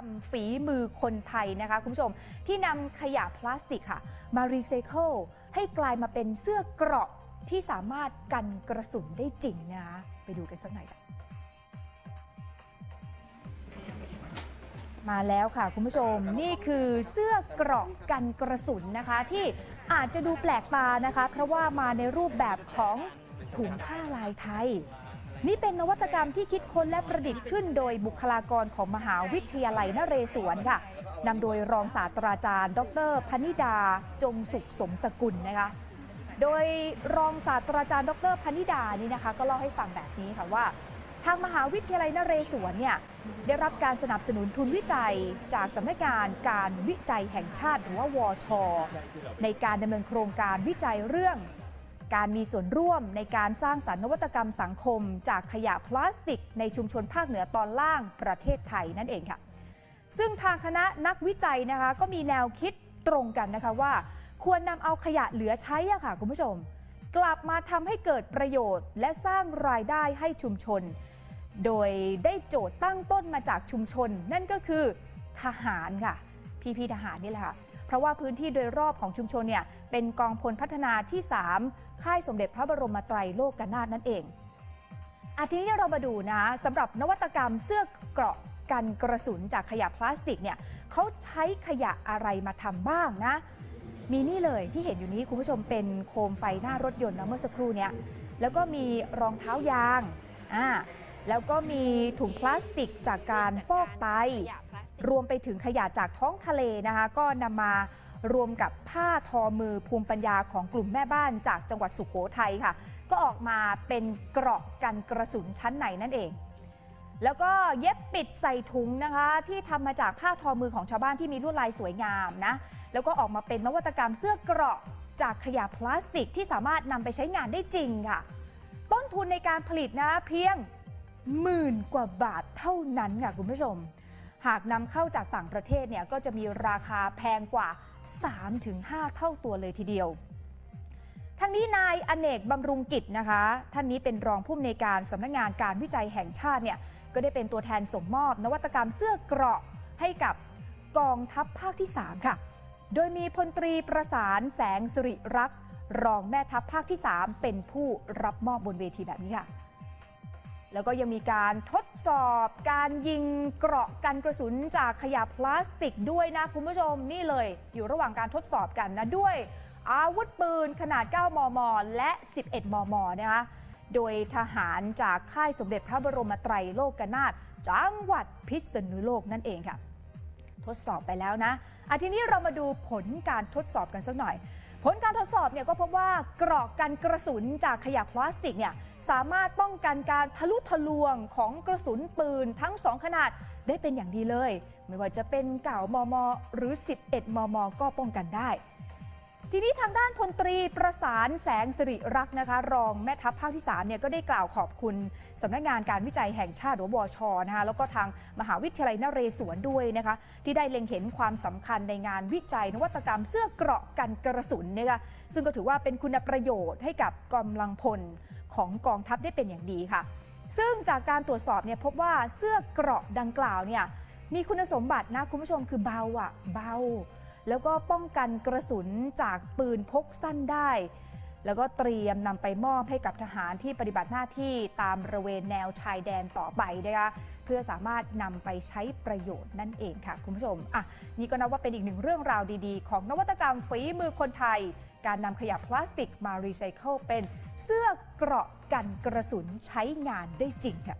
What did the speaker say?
รมฝีมือคนไทยนะคะ คุณผู้ชมที่นำขยะพลาสติกค่ะ มารีไซเคิลให้กลายมาเป็นเสื้อเกราะที่สามารถกันกระสุนได้จริงนะคะไปดูกันสักหน่อยค่ะมาแล้วค่ะคุณผู้ชมนี่คือเสื้อเกราะกันกระสุนนะคะ ที่อาจจะดูแปลกตานะคะ เพราะว่ามาในรูปแบบของถุงผ้าลายไทย นี่เป็นนวัตกรรมที่คิดค้นและประดิษฐ์ขึ้นโดยบุคลากรของมหาวิทยาลัยนเรศวรค่ะนำโดยรองศาสตราจารย์ ดรพนิดา จงสุขสมสกุลนะคะ โดยรองศาสตราจารย์ ดรพนิดานี่นะคะ ก็เล่าให้ฟังแบบนี้ค่ะว่า ทางมหาวิทยาลัยนเรศวรเนี่ยได้รับการสนับสนุนทุนวิจัยจากสำนักงานการวิจัยแห่งชาติหรือว่าวช ในการดำเนินโครงการวิจัยเรื่อง การมีส่วนร่วมในการสร้างสรรค์นวัตกรรมสังคม จากขยะพลาสติก ในชุมชนภาคเหนือตอนล่างประเทศไทยนั่นเองค่ะ ซึ่งทางคณะนักวิจัยนะคะก็มีแนวคิดตรงกันนะคะว่า ควรนำเอาขยะเหลือใช้อะค่ะคุณผู้ชม กลับมาทำให้เกิดประโยชน์ และสร้างรายได้ให้ชุมชน โดยได้โจทย์ตั้งต้นมาจากชุมชน นั่นก็คือทหารค่ะพี่พี่ทหารนี่แหละค่ะ เพราะว่าพื้นที่โดยรอบของชุมชนเนี่ยเป็นกองพลพัฒนาที่ 3 ค่ายสมเด็จพระบรมไตรโลกนาถนั่นเองอาทีนี้เรามาดูนะสำหรับนวัตกรรมเสื้อเกราะกันกระสุนจากขยะพลาสติกเนี่ยเขาใช้ขยะอะไรมาทำบ้างนะ มีนี่เลยที่เห็นอยู่นี้คุณผู้ชมเป็นโคมไฟหน้ารถยนต์นะเมื่อสักครู่เนี้ยแล้วก็มีรองเท้ายางอ่าแล้วก็มีถุงพลาสติกจากการฟอกไต รวมไปถึงขยะจากท้องทะเลนะคะ ก็นำมารวมกับผ้าทอมือภูมิปัญญาของกลุ่มแม่บ้านจากจังหวัดสุโขทัยค่ะ ก็ออกมาเป็นเกราะกันกระสุนชั้นในนั่นเอง แล้วก็เย็บปิดใส่ถุงนะคะ ที่ทำมาจากผ้าทอมือของชาวบ้านที่มีลวดลายสวยงามนะ แล้วก็ออกมาเป็นนวัตกรรมเสื้อเกราะจากขยะพลาสติกที่สามารถนำไปใช้งานได้จริงค่ะ ต้นทุนในการผลิตนะเพียงหมื่นกว่าบาทเท่านั้นค่ะคุณผู้ชม หากนำเข้าจากต่างประเทศเนี่ยก็จะมีราคาแพงกว่า 3-5 เท่าตัวเลยทีเดียวทั้งนี้นายอเนกบำรุงกิจนะคะ ท่านนี้เป็นรองผู้อำนวยการสำนักงานการวิจัยแห่งชาติเนี่ยก็ได้เป็นตัวแทนส่งมอบ นวัตกรรมเสื้อเกราะให้กับกองทัพภาคที่ 3 ค่ะ โดยมีพลตรีประสานแสงสิริรักษ์รองแม่ทัพภาคที่ 3 เป็นผู้รับมอบบนเวทีแบบนี้ค่ะ แล้วก็ยังมีการทดสอบการยิงเกราะกันกระสุนจากขยะพลาสติกด้วยนะคุณผู้ชมนี่เลย อยู่ระหว่างการทดสอบกันนะด้วย อาวุธปืนขนาด 9 มม และ 11 มม นะคะโดยทหารจากค่ายสมเด็จพระบรมไตรโลกนาถจังหวัดพิษณุโลกนั่นเองค่ะ ทดสอบไปแล้วนะอาทีนี้เรามาดูผลการทดสอบกันสักหน่อย ผลการทดสอบเนี่ยก็พบว่ากรอกกันกระสุนจากขยะพลาสติกเนี่ยสามารถป้องกันการทะลุทะลวงของกระสุนปืนทั้งสองขนาดได้เป็นอย่างดีเลย ไม่ว่าจะเป็นเก่ามม หรือ 11 มม ก็ป้องกันได้ ทีนี้ทางด้านพลตรีประสานแสงสิริรักษ์นะคะ รองแม่ทัพภาคที่3เนี่ยก็ได้กล่าวขอบคุณสำนักงานการวิจัยแห่งชาติหรือวชนะคะแล้วก็ทางมหาวิทยาลัยนเรศวรด้วยนะคะ ที่ได้เล็งเห็นความสำคัญในงานวิจัยนวัตกรรมเสื้อเกราะกันกระสุนนะคะซึ่งก็ถือว่าเป็นคุณประโยชน์ให้กับกำลังพลของกองทัพได้เป็นอย่างดีค่ะ ซึ่งจากการตรวจสอบเนี่ยพบว่าเสื้อเกราะดังกล่าวเนี่ยมีคุณสมบัตินะคุณผู้ชมคือเบาอะเบา แล้วก็ป้องกันกระสุนจากปืนพกสั้นได้ แล้วก็เตรียมนำไปมอบให้กับทหารที่ปฏิบัติหน้าที่ตามบริเวณแนวชายแดนต่อไปนะคะเพื่อสามารถนำไปใช้ประโยชน์นั่นเองค่ะ คุณผู้ชมอะนี่ก็นับว่าเป็นอีกหนึ่งเรื่องราวดีๆ ของนวัตกรรมฝีมือคนไทย การนำขยะพลาสติกมารีไซเคิลเป็นเสื้อเกราะกันกระสุนใช้งานได้จริงค่ะ